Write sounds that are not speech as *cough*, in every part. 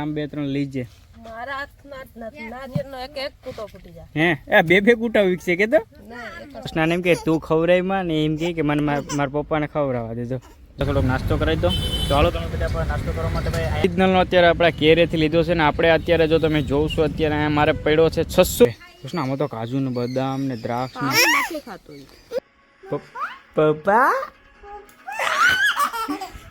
નામ બે ત્રણ લીજે. મારા હાથના નથી. નારિયેળનો એક એક કૂટો ફૂટી જાય. હે? એ બે બે કુટા વિકસે કે તો? ના કૃષ્ણ એમ કે તું ખવડાવીમાં ને એમ કહે કે મને મારા મારા પપ્પાને ખવડાવવા દેજો. તો થોડોક નાસ્તો કરાવી દો તો તમે બધા પણ નાસ્તો કરવા માટે ભાઈ ઓરિજિનલનો અત્યારે આપણે કેરેથી લીધો છે ને આપણે અત્યારે જો તમે જોશો અત્યારે અહીંયા મારે પડ્યો છે છસો. કૃષ્ણ આમાં તો કાજુ ને બદામ ને દ્રાક્ષ ને. પપ્પા?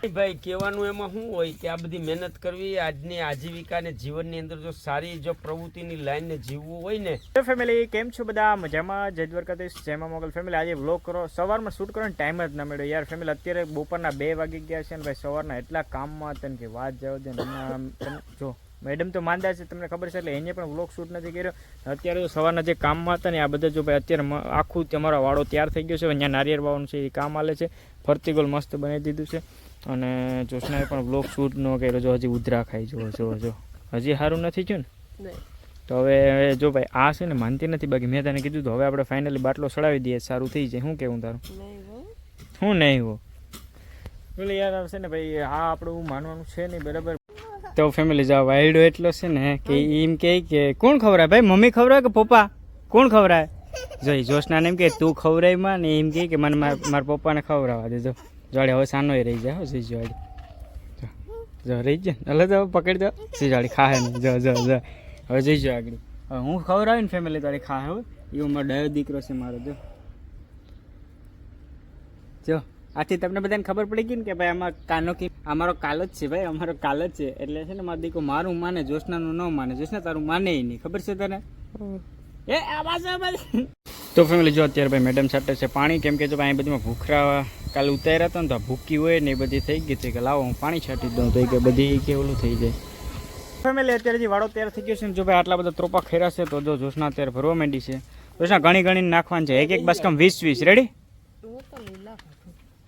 ભાઈ, કહેવાનું એમાં શું હોય કે આ બધી મહેનત કરવી, આજની આજીવિકા ને જીવનની અંદર જો સારી જો પ્રવૃત્તિની લાઈનને જીવવું હોય ને. તો ફેમિલી કેમ છો બધા? મજામાં? જજ દ્વારકાધીશ જયમાં મોગલ. ફેમિલી આજે વ્લોગ કરો. સવારમાં શૂટ કરવાનો ટાઈમ જ ના મળ્યો યાર. ફેમિલી અત્યારે બપોરના બે વાગી ગયા છે ને ભાઈ, સવારના એટલા કામમાં હતા કે વાત જાવ તમે જો મેડમ તો માંદા છે, તમને ખબર છે એટલે એને પણ વ્લોગ શૂટ નથી કર્યો. અત્યારે સવારના જે કામમાં હતા ને આ બધા જો ભાઈ, અત્યારે આખું તમારો વાળો તૈયાર થઈ ગયો છે. અહીંયા નારિયેળ વાવવાનું છે, એ કામ આલે છે. ફરતી ગોલ મસ્ત બનાવી દીધું છે. અને જોશનાએ પણ વ્લોગ શૂટ ન કર્યો. જો હજી ઉધરા ખાઈ જો જો જો હજી સારું નથી થયું ને? તો હવે જો ભાઈ આ છે ને માનતી નથી. બાકી મેં તને કીધું તો હવે આપણે ફાઇનલી બાટલો ચડાવી દઈએ. સારું થઈ જાય. શું કેવું તારું? શું નહીં હો? બોલે યાર આવશે ને ભાઈ આ આપણું માનવાનું છે નહીં બરાબર? તો ફેમિલી જાવ વાયડો એટલો છે ને કે એમ કહે કે કોણ ખવરાય ભાઈ મમ્મી ખવરાય કે પપ્પા? કોણ ખવડાય *laughs* જોઈ જોશનાને એમ કે તું ખવડાવીમાં ને એમ કહે કે મને માર- પપ્પાને ખવડાવવા દેજો. જોડે હવે સાનો રહી જાય હો સી જોડે. જો રહી જાય એટલે તો પકડી દો. સી જોડે ખાહે નહીં. જો જો જો. હવે જઈ જાઓ આગળ. હવે હું ખવડાવી ને ફેમિલી તારી ખાહે હો. એવું મારો ડાયો દીકરો છે મારો જો. જો આથી તમને બધાને ખબર પડી ગઈ ને કે ભાઈ આમાં કાનો કે અમારો કાલ જ છે ભાઈ અમારો કાલ જ છે. એટલે છે ને મારો દીકરો મારું માને જોશનાનું ન માને. જોશના તારું માને ય નહીં. ખબર છે તને? એ આ બાજુ આ બાજુ. તો ફેમિલી જો અત્યારે ભાઈ મેડમ છાંટે છે પાણી, કેમ કે જો ભાઈ બધીમાં ભૂખરા કાલે ઉતાર્યા હતા ને તો ભૂકી હોય ને એ બધી થઈ ગઈ છે કે લાવો હું પાણી છાંટી દઉં તો એ કે બધી કે થઈ જાય. ફેમિલી અત્યારે જે વાળો તૈયાર થઈ ગયો છે ને, જો ભાઈ આટલા બધા ત્રોપા ખેરા છે, તો જો જોશના અત્યારે ભરવા માંડી છે. જોશના ઘણી ઘણી નાખવાની છે. એક એક બાસ્કમ વીસ વીસ રેડી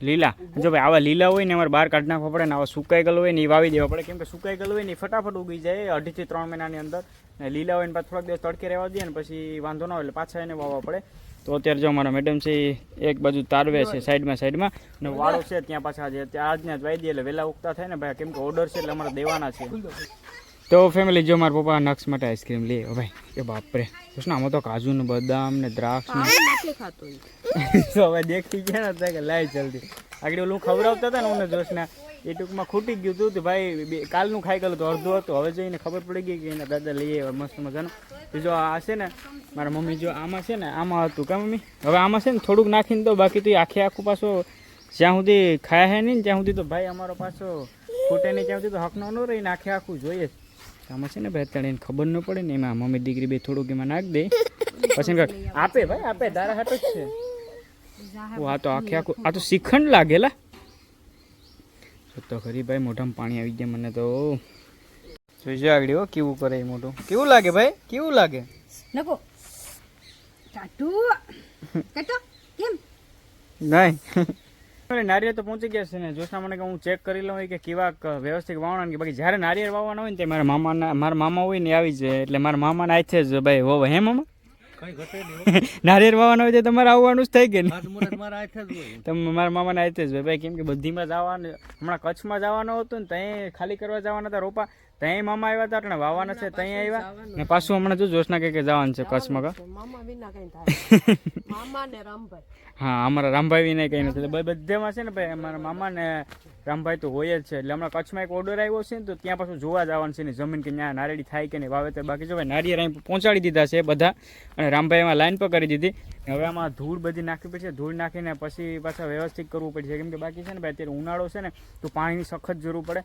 લીલા. જો ભાઈ આવા લીલા હોય ને, અમારે બહાર કાઢી નાખવા પડે ને, આવા સુકાઈ ગયેલું હોય ને, એ વાવી દેવા પડે. કેમ કે સુકાઈ ગયેલું હોય ને ફટાફટ ઉગી જાય અઢીથી ત્રણ મહિનાની અંદર. ને લીલા હોય ને પાછા થોડાક દિવસ તડકે રહેવા દઈએ ને પછી વાંધો ના હોય એટલે પાછા એને વાવવા પડે. તો અત્યારે જો અમારા મેડમ છે એક બાજુ તારવે છે સાઈડમાં સાઈડમાં. ને વાળો છે ત્યાં પાછા આજે ત્યાં આજને જ વાઈ દે એટલે વહેલા ઉગતા થાય ને ભાઈ કેમ કે ઓર્ડર છે એટલે અમારે દેવાના છે. તો ફેમિલી જો મારા પપ્પા નક્સ માટે આઈસ્ક્રીમ લે ભાઈ. એ બાપરે. કૃષ્ણ આમાં તો કાજુ ને બદામ ને દ્રાક્ષ ને ખાતું *laughs* હવે દેખતી ગયા ને કે લાય જલ્દી. આગળ ઓલું ખવડાવતા હતા ને હું જોશના એ ટૂંકમાં ખૂટી ગયું હતું તો ભાઈ બે- કાલનું ખાઈ ગયેલું તો અડધું હતું. હવે જઈને ખબર પડી ગઈ કે એના દાદા લઈ આવ્યા મસ્ત મજાનું. જો આ છે ને મારા મમ્મી જો આમાં છે ને આમાં હતું કા મમ્મી? હવે આમાં છે ને થોડુંક નાખીને તો બાકી તો આખે આખું પાછો જ્યાં સુધી ખાયા હે નહીં ને ત્યાં સુધી તો ભાઈ અમારો પાછો ખૂટે નહીં ત્યાં સુધી તો હકનો ન રહીને આખે આખું જોઈએ. જ આમાં છે ને ભાઈ અત્યારે એને ખબર ન પડે ને એમાં મમ્મી દીકરી બે થોડુંક એમાં નાખ દે. પછી આપે ભાઈ આપે તારા હાટ જ છે. આ તો આખે આખું આ તો શ્રીખંડ લાગેલા. તો ખરી ભાઈ મોઢામાં પાણી આવી ગયા મને તો. જોઈજો આગળ હો કેવું કરે એ મોઢું. કેવું લાગે ભાઈ? કેવું લાગે? નકો ટાટુ કાટો. કેમ? નહીં. અરે નારિયેળ તો પહોંચી ગયા છે ને. જોશના મને કે હું ચેક કરી લઉં કે કેવા વ્યવસ્થિત વાવવાના કે બાકી જ્યારે નારિયેળ વાવવાના હોય ને તે મારા મામાના મારા મામા હોય ને આવી જાય. એટલે મારા મામાને આથે જ ભાઈ હોવ હે મામા? *laughs* નારિયેળ વાવવાના હોય તો તમારે આવવાનું જ થઈ ગયું *laughs* તમે મારા મામાને આતે જ ભાઈ કેમ કે બધીમાં જવાનું હમણાં કચ્છમાં જવાનું હતું ને ત્યાં ખાલી કરવા જવાના હતા રોપા. ત્યાં મામા આવ્યા હતા આપણે વાવવાના છે ત્યાં આવ્યા. ને પાછું હમણાં જો જોશના કે કે જવાનું છે કચ્છમાં વિના *laughs* હા અમારા રામભાઈ ને કઈ નથી. બધેમાં છે ને ભાઈ અમારા મામા ને રામભાઈ તો હોય જ છે. એટલે હમણાં કચ્છમાં એક ઓર્ડર આવ્યો છે ને તો ત્યાં પાછું જોવા જવાનું છે ને જમીન કે ત્યાં નારેડી થાય કે નહીં વાવેતર બાકી જો ભાઈ નારિયેળ અહીં પહોંચાડી દીધા છે બધા અને રામભાઈ એમાં લાઈન પર કરી દીધી હવે આમાં ધૂળ બધી નાખવી પડશે. ધૂળ નાખીને પછી પાછા વ્યવસ્થિત કરવું પડશે. કેમ કે બાકી છે ને ભાઈ અત્યારે ઉનાળો છે ને તો પાણીની સખત જરૂર પડે.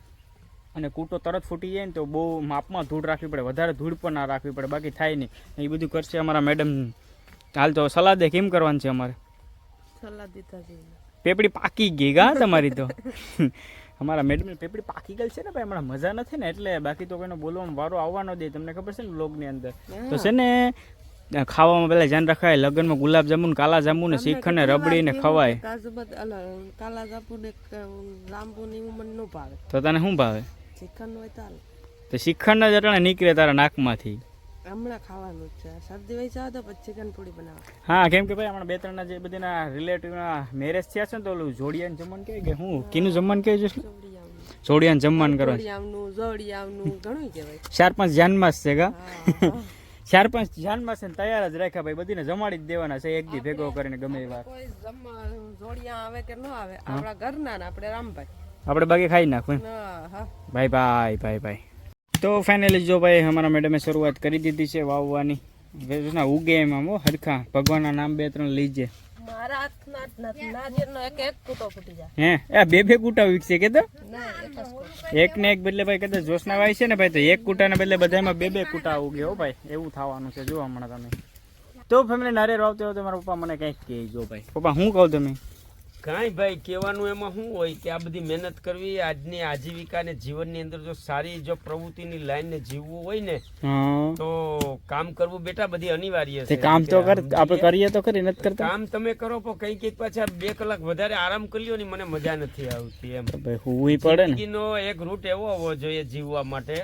અને કૂટો તરત ફૂટી જાય ને તો બહુ માપમાં ધૂળ રાખવી પડે. વધારે ધૂળ પણ ના રાખવી પડે. બાકી થાય નહીં. એ બધું કરશે અમારા મેડમ હાલ તો સલાદે કેમ કરવાનું છે અમારે? સલાહ દીધા પેપડી પાકી ગઈ ગા *laughs* તમારી તો. અમારા મેડમ પેપડી પાકી ગઈ છે ને ભાઈ હમણાં મજા નથી ને એટલે બાકી તો કોઈનો બોલવામાં વારો આવવાનો દે તમને ખબર છે ને બ્લોગની અંદર? તો છે ને ખાવામાં પેલા ધ્યાન રખાય લગ્નમાં ગુલાબ જાંબુ કાલા જાંબુ ને શ્રીખંડ ને રબડી ને ખવાય. કાલા જાંબુ ને લાંબુ ની ઉંમર ન ભાવે. તો તને શું ભાવે? ચિકન હોય તો તો શ્રીખંડ જ અટાણે નીકળે તારા નાકમાંથી. હમણાં ખાવાનું છે. શરદી વહી જાવ તો પછી ચિકન પૂરી બનાવો હા કેમ કે ભાઈ હમણાં બે ત્રણ જે બધીના રિલેટિવના મેરેજ થયા છે ને તો ઓલું જોડિયાનું જમવાનું કહે કે હું? કીનું જમવાનું કહે છે? આવું જમવાનું કરો. જોડિયાનું જોડિયાનું ઘણું કહેવાય. ચાર પાંચ જાનમાં છે હા. *laughs* ચાર પાંચ જાનમાં છે ને તૈયાર જ રાખ્યા ભાઈ બધીને જમાડી જ દેવાના છે એક દી ભેગો કરીને ગમે એ વાર કોઈ જોડિયા આવે કે ન આવે આપણા ઘરના ને આપણે રામભાઈ. આપણે બાકી ખાઈ નાખું ભાઈ ભાઈ ભાઈ ભાઈ તો ફાઇનલી જો ભાઈ અમારા મેડમે શરૂઆત કરી દીધી છે વાવવાની. ના ઉગે એમાં હો હરખા. ભગવાનના નામ બે ત્રણ લીજે. બે બે કૂટા વિકસે કે તો? ના એક ને એક બદલે ભાઈ કદાચ જોશના વાય છે ને ભાઈ તો એક કૂટાને બદલે બધામાં બે બે કૂટા ઉગે હો ભાઈ. એવું થવાનું છે જો હમણાં તમે. તો ફેમિલી નારિયેર વાવતો હોય તો મારા પપ્પા મને કંઈક કહે જો ભાઈ. પપ્પા હું કહું તમે? કાંઈ ભાઈ કહેવાનું એમાં શું હોય કે આ બધી મહેનત કરવી આજની આજીવિકા અને જીવનની અંદર જો સારી જો પ્રવૃત્તિની લાઈનને જીવવું હોય ને તો કામ કરવું બેટા બધી અનિવાર્ય છે. કામ તો કર આપણે કરીએ તો કરી નથી કરતા? કામ તમે કરો પણ કઈ કંઈક પાછા બે કલાક વધારે આરામ કરી લ્યો ને મને મજા નથી આવતી એમ. ભાઈ હુંય પડે ને. જિંદગીનો એક રૂટ એવો હોવો જોઈએ જીવવા માટે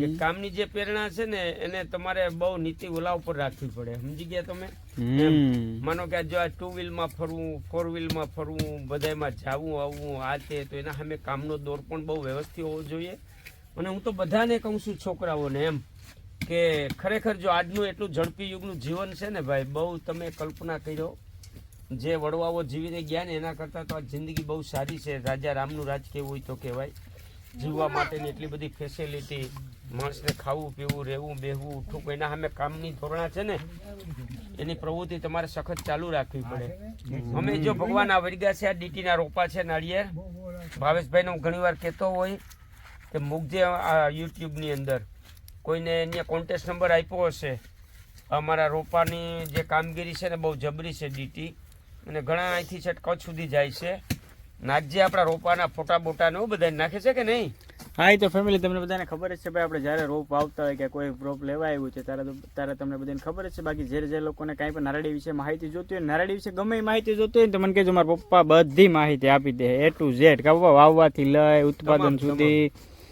કે કામની જે પ્રેરણા છે ને એને તમારે બહુ નીતિ ઓલા ઉપર રાખવી પડે. સમજી ગયા તમે? માનો કે જો આ ટુ વ્હીલમાં ફરવું ફોર વ્હીલમાં ફરવું બધામાં જાવું આવવું આ તે તો એના સામે કામનો દોર પણ બહુ વ્યવસ્થિત હોવો જોઈએ. અને હું તો બધાને કહું છું છોકરાઓને એમ કે ખરેખર જો આજનું એટલું ઝડપી યુગનું જીવન છે ને ભાઈ બહુ તમે કલ્પના કર્યો. જે વડવાઓ જીવીને ગયા ને એના કરતાં તો આ જિંદગી બહુ સારી છે. રાજા રામનું રાજ કેવું હોય તો કહેવાય. જીવવા માટેની એટલી બધી ફેસિલિટી માણસને ખાવું પીવું રહેવું બેહવું ઉઠવું એના સામે કામની ધોરણા છે ને. એની પ્રવૃત્તિ તમારે સખત ચાલુ રાખવી પડે. અમે જો ભગવાન આ વરગા છે આ ડીટીના રોપા છે નાળિયેર. ભાવેશભાઈને હું ઘણીવાર કહેતો હોય કે મૂકજે આ યુટ્યુબની અંદર કોઈને એને કોન્ટેક્ટ નંબર આપ્યો હશે. અમારા રોપાની જે કામગીરી છે ને બહુ જબરી છે ડીટી. અને ઘણા અહીંથી છે કચ્છ સુધી જાય છે. નાગજી આપણા રોપાના ફોટા બોટા ને એવું બધા નાખે છે કે નહીં? હા એ તો ફેમિલી તમને બધાને ખબર જ છે ભાઈ આપણે જ્યારે રોપ વાવતા હોય કે કોઈ રોપ લેવા આવ્યું છે ત્યારે તો ત્યારે તમને બધાને ખબર જ છે. બાકી જે જે લોકોને કાંઈ પણ નારાડી વિશે માહિતી જોતી હોય નારાડી વિશે ગમે માહિતી જોતી હોય તો મને કહેજો મારા પપ્પા બધી માહિતી આપી દે એ ટુ ઝેડ કે પપ્પા વાવવાથી લઈ ઉત્પાદન સુધી.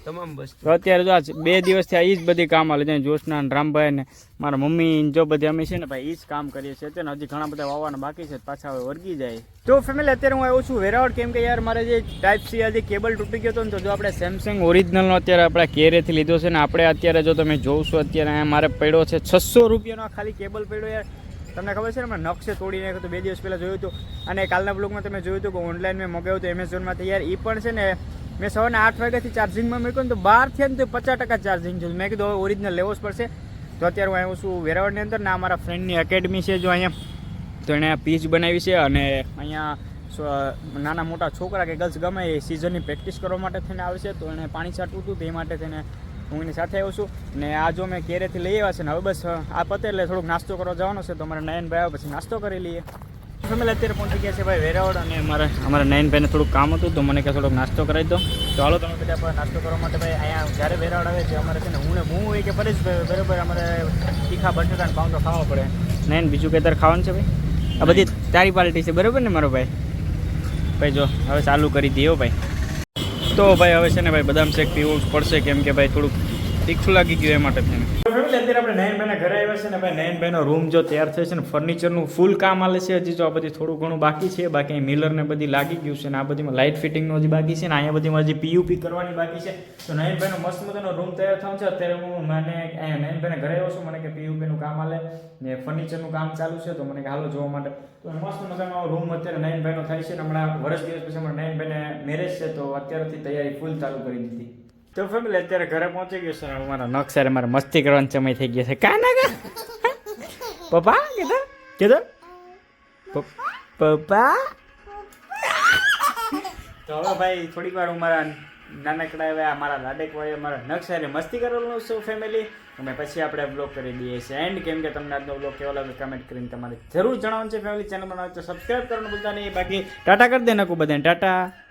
તમામ વસ્તુ. તો અત્યારે જો આ બે દિવસથી આ એ જ બધી કામ હાલે છે. જોશના ને રામભાઈ ને મારા મમ્મી જો બધી અમે છે ને ભાઈ એ જ કામ કરીએ છીએ. અત્યારે હજી ઘણા બધા વાવવાના બાકી છે પાછા હવે વર્ગી જાય. તો ફેમિલી અત્યારે હું આવ્યો છું વેરાવળ. કેમ કે યાર મારે જે ટાઈપ સી આજે કેબલ તૂટી ગયો હતો ને તો જો આપણે સેમસંગ ઓરિજિનલનો અત્યારે આપણે કેરેથી લીધો છે ને આપણે અત્યારે જો તમે જોશો અત્યારે મારે પડ્યો છે છસો રૂપિયાનો આ ખાલી કેબલ પડ્યો યાર. તમને ખબર છે ને મેં નક્ષે તોડી નાખ્યો તો બે દિવસ પહેલાં જોયું હતું. અને કાલના બ્લોગમાં તમે જોયું હતું કે ઓનલાઈન મેં મગાવ્યું હતું એમેઝોનમાંથી યાર એ પણ છે ને મેં સવારના આઠ વાગ્યાથી ચાર્જિંગમાં મૂક્યું ને તો બહારથી ને તો પચાસ ટકા ચાર્જિંગ છે મેં કીધું હવે ઓરિજિનલ લેવો જ પડશે. તો અત્યારે હું આવ્યો છું વેરાવળની અંદર ના અમારા મારા ફ્રેન્ડની એકેડમી છે જો અહીંયા. તો એણે પીચ બનાવી છે અને અહીંયા નાના મોટા છોકરા કે ગર્લ્સ ગમે એ સિઝનની પ્રેક્ટિસ કરવા માટે થઈને આવે છે. તો એણે પાણી છાંટવું હતું તે માટે થઈને હું એની સાથે આવ્યો છું. ને આ જો મેં કેરેથી લઈ આવ્યા છે ને હવે બસ આ પતે એટલે થોડુંક નાસ્તો કરવા જવાનો છે. તો અમારે નયનભાઈ આવે, પછી નાસ્તો કરી લઈએ. ફેમિલી અત્યારે પહોંચી ગયા છે ભાઈ વેરાવળ અને અમારે અમારા નયનભાઈને થોડુંક કામ હતું તો મને કે થોડોક નાસ્તો કરાવી દો. તો હાલો તમે બધા પણ નાસ્તો કરવા માટે ભાઈ અહીંયા જ્યારે વેરાવળ આવે છે અમારે છે ને હું ને હું હોય કે પરેશભાઈ બરાબર અમારે તીખા બટેટા ને પાઉં તો ખાવા પડે. નયન બીજું કે તારે ખાવાનું છે ભાઈ? આ બધી તારી પાર્ટી છે બરાબર ને મારો ભાઈ? ભાઈ જો હવે ચાલુ કરી દઈએ ભાઈ. તો ભાઈ હવે છે ને ભાઈ બદામ શેક પીવું પડશે કેમ કે ભાઈ થોડુંક તીખું લાગી ગયું એ માટે થઈને અત્યારે આપણે નયનભાઈના ઘરે આવ્યા છે ને ભાઈ નયનભાઈનો રૂમ જો તૈયાર થયો છે ને ફર્નિચરનું ફૂલ કામ આલે છે. હજી જો આ બધી થોડું ઘણું બાકી છે, બાકી અહીં મિલર ને બધી લાગી ગયું છે ને, આ બધીમાં લાઇટ ફિટિંગનું હજી બાકી છે ને, અહીંયા બધીમાં હજી પીયુપી કરવાની બાકી છે. તો નયનભાઈનો મસ્ત મજાનો રૂમ તૈયાર થયો છે. અત્યારે હું મને નયનભાઈને ઘરે આવ્યો છું, મને કે પીયુપીનું કામ હાલે ને ફર્નિચરનું કામ ચાલુ છે, તો મને કે હાલો જોવા માટે. તો મસ્ત મજાનો રૂમ અત્યારે નયનભાઈનો થાય છે ને, હમણાં વર્ષ દિવસ પછી હમણાં નયનભાઈને મેરેજ છે, તો અત્યારથી તૈયારી ફૂલ ચાલુ કરી દીધી. તો ફેમિલી અત્યારે ઘરે પહોંચી ગયો છે અમારા નકશા નક્ષારે મારે મસ્તી કરવાનો સમય થઈ ગયો છે. કા ના કા? પપ્પા, કીધો? કીધો? પપ્પા? તો હવે ભાઈ, થોડીક વાર હું મારા નાનકડા એવા મારા અમારા મારા નક્ષારે મસ્તી કરવાનું છું ફેમિલી અમે પછી આપણે બ્લોગ કરી દઈએ છીએ. એન્ડ કેમ કે તમને આજનો બ્લોગ કેવો લાગે કમેન્ટ કરીને તમારે જરૂર જણાવવાનું છે ફેમિલી ચેનલ બનાવે તો સબસ્ક્રાઈબ કરવાનું ભૂલતા નહીં. બાકી ટાટા કરી દે નકું બધાને. ટાટા.